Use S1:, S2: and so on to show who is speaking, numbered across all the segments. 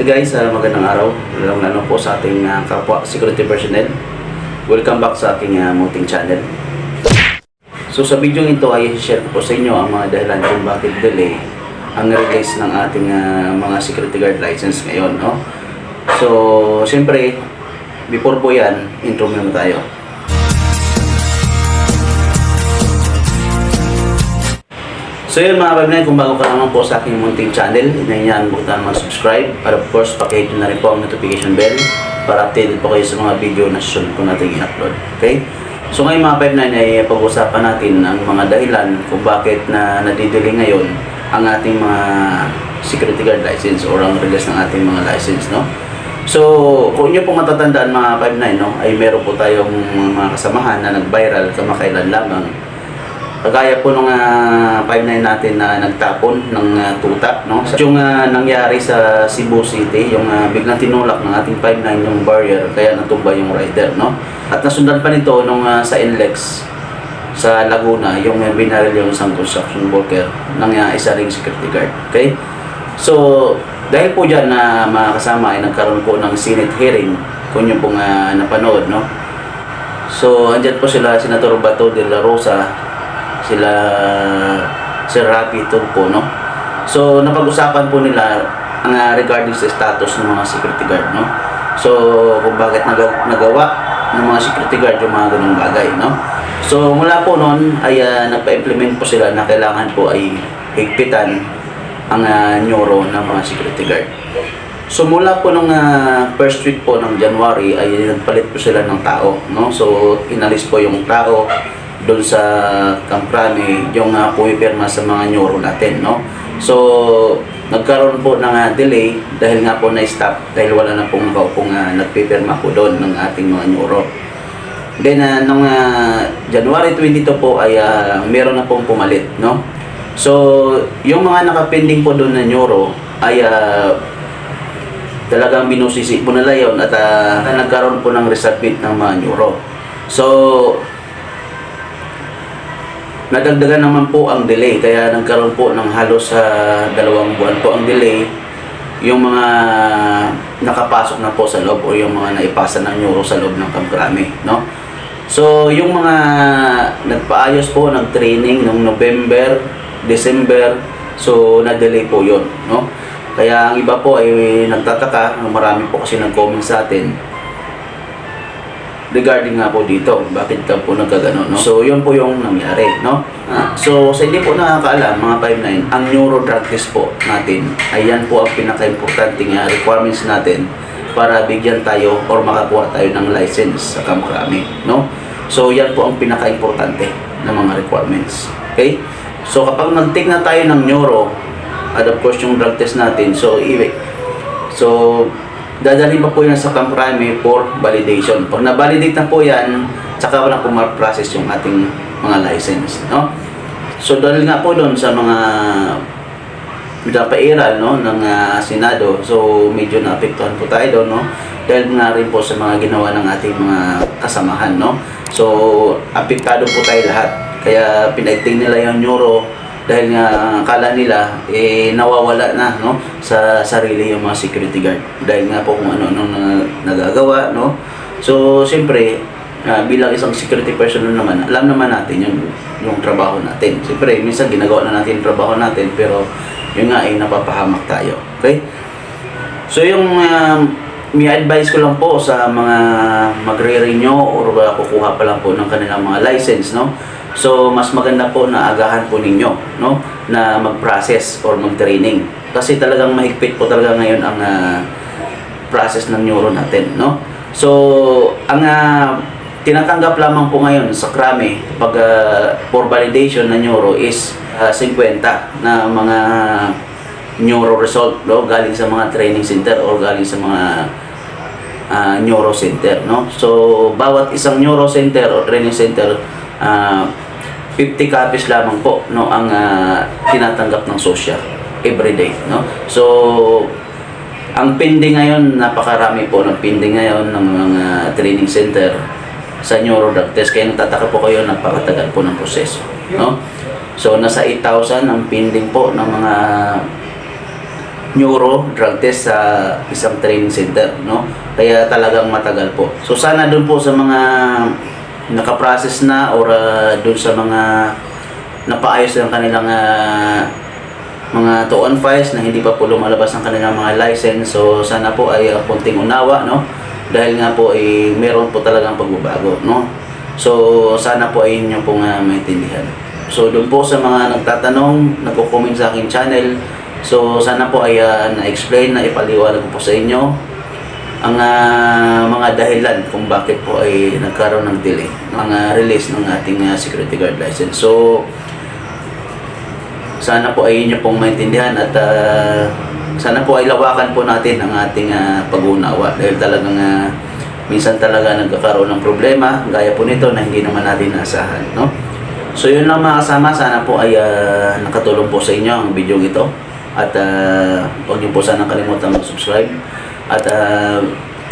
S1: Hey guys, uh, magandang araw. Lang ano po sa ating uh, kapwa security personnel. Welcome back sa aking uh, munting channel. So sa video ito ay share ko sa inyo ang mga dahilan kung bakit delay ang release ng ating uh, mga security guard license ngayon, no? So, siyempre, before po yan, intro muna tayo. So yun mga kaibigan, kung bago ka naman po sa aking munting channel, inayan mo na mag-subscribe at of course, pakihit nyo na rin po ang notification bell para updated po kayo sa mga video na susunod ko natin i-upload. Okay? So ngayon mga kaibigan ay pag-usapan natin ang mga dahilan kung bakit na nadidili ngayon ang ating mga security guard license or ang release ng ating mga license, no? So, kung inyo po matatandaan mga 59, no, ay meron po tayong mga kasamahan na nag-viral kamakailan lamang Kagaya po nung uh, 5-9 natin na nagtapon ng ah, tuta, no? Sa yung ah, nangyari sa Cebu City, yung ah, biglang tinulak ng ating 5-9 yung barrier, kaya natumba yung rider, no? At nasundan pa nito nung ah, sa NLEX sa Laguna, yung uh, binaril yung isang construction worker ng ah, isa ring security guard, okay? So, dahil po dyan na mga kasama ay nagkaroon po ng Senate hearing, kung yung pong ah, napanood, no? So, andyan po sila, Senator Bato de la Rosa, sila Sir Rapi Tulpo, no? So, napag-usapan po nila ang ah, regarding sa status ng mga security guard, no? So, kung bakit nag- nagawa ng mga security guard yung mga ganung bagay, no? So, mula po noon ay ah, nagpa-implement po sila na kailangan po ay higpitan ang uh, neuro ng mga security guard. So mula po nung ah, first week po ng January ay nagpalit po sila ng tao, no? So inalis po yung tao doon sa Camp Crame, yung uh, pumipirma sa mga neuro natin, no? So nagkaroon po ng ah, delay dahil nga po na-stop dahil wala na pong nakaupong uh, nagpipirma po doon ng ating mga neuro. Then uh, nung ah, January 22 po ay ah, meron na pong pumalit, no? So, yung mga nakapending po doon na neuro ay ah, talagang binusisi po nila yun at ah, nagkaroon po ng resubmit ng mga neuro. So, nadagdagan naman po ang delay kaya nagkaroon po ng halos sa dalawang buwan po ang delay yung mga nakapasok na po sa loob o yung mga naipasa ng neuro sa loob ng Kamkrami, no? So, yung mga nagpaayos po ng training noong November, December, so na-delay po yon no? Kaya ang iba po ay nagtataka, marami po kasi nag-comment sa atin regarding nga po dito, bakit ka po nagkagano, no? So, yun po yung nangyari, no? Ah, so, sa hindi po nakakaalam, mga 5-9, ang neuro drug test po natin, ay yan po ang pinaka-importanting uh, requirements natin para bigyan tayo or makakuha tayo ng license sa Kamkrami, no? So, yan po ang pinaka-importante ng mga requirements. Okay? So, kapag nag-take na tayo ng neuro, at of course yung drug test natin, so, so, dadalhin pa po yan sa Camp Crime for validation. Pag na-validate na po yan, saka wala po process yung ating mga license, no? So dahil nga po doon sa mga pinapairal no ng ah, Senado, so medyo naapektuhan po tayo doon, no? Dahil nga rin po sa mga ginawa ng ating mga kasamahan, no? So apektado po tayo lahat. Kaya pinagting nila yung neuro dahil nga akala nila eh nawawala na no sa sarili yung mga security guard. Dahil nga po kung ano ano na nagagawa no. So siyempre ah, bilang isang security personnel naman alam naman natin yung yung trabaho natin. Siyempre minsan ginagawa na natin yung trabaho natin pero yun nga ay napapahamak tayo. Okay? So yung um, may advice ko lang po sa mga magre-renew or uh, kukuha pa lang po ng kanilang mga license no So, mas maganda po na agahan po ninyo, no? Na mag-process or mag-training. Kasi talagang mahigpit po talaga ngayon ang ah, process ng neuro natin, no? So, ang ah, tinatanggap lamang po ngayon sa krame pag ah, for validation na neuro is ah, 50 na mga neuro result, no? Galing sa mga training center or galing sa mga ah, neuro center, no? So, bawat isang neuro center or training center ah 50 copies lamang po no ang ah, tinatanggap ng social every day no so ang pending ngayon napakarami po ng pending ngayon ng mga training center sa neuro drug test kaya nagtataka po kayo napakatagal po ng proseso no so nasa 8,000 ang pending po ng mga neuro drug test sa isang training center, no? Kaya talagang matagal po. So sana doon po sa mga nakaprocess na or uh, doon sa mga napaayos ng kanilang ah, mga to on files na hindi pa po lumalabas ang kanilang mga license. So sana po ay uh, konting unawa, no? Dahil nga po ay meron po talagang pagbabago, no? So sana po ay inyo pong uh, maintindihan. So doon po sa mga nagtatanong, nagko-comment sa aking channel, so sana po ay uh, na-explain, na ipaliwanag ko po sa inyo ang ah, mga dahilan kung bakit po ay nagkaroon ng delay ng ah, release ng ating ah, security guard license. So sana po ay inyo pong maintindihan at ah, sana po ay lawakan po natin ang ating ah, pag-unawa dahil talagang ah, minsan talaga nagkakaroon ng problema gaya po nito na hindi naman natin nasahan no so yun lang mga kasama sana po ay ah, nakatulong po sa inyo ang video ito at ah, huwag niyo po sana kalimutan mag-subscribe at ah,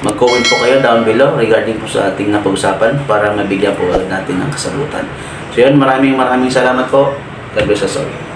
S1: mag-comment po kayo down below regarding po sa ating napag-usapan para mabigyan po natin ng kasagutan. So yun maraming maraming salamat po. God bless us all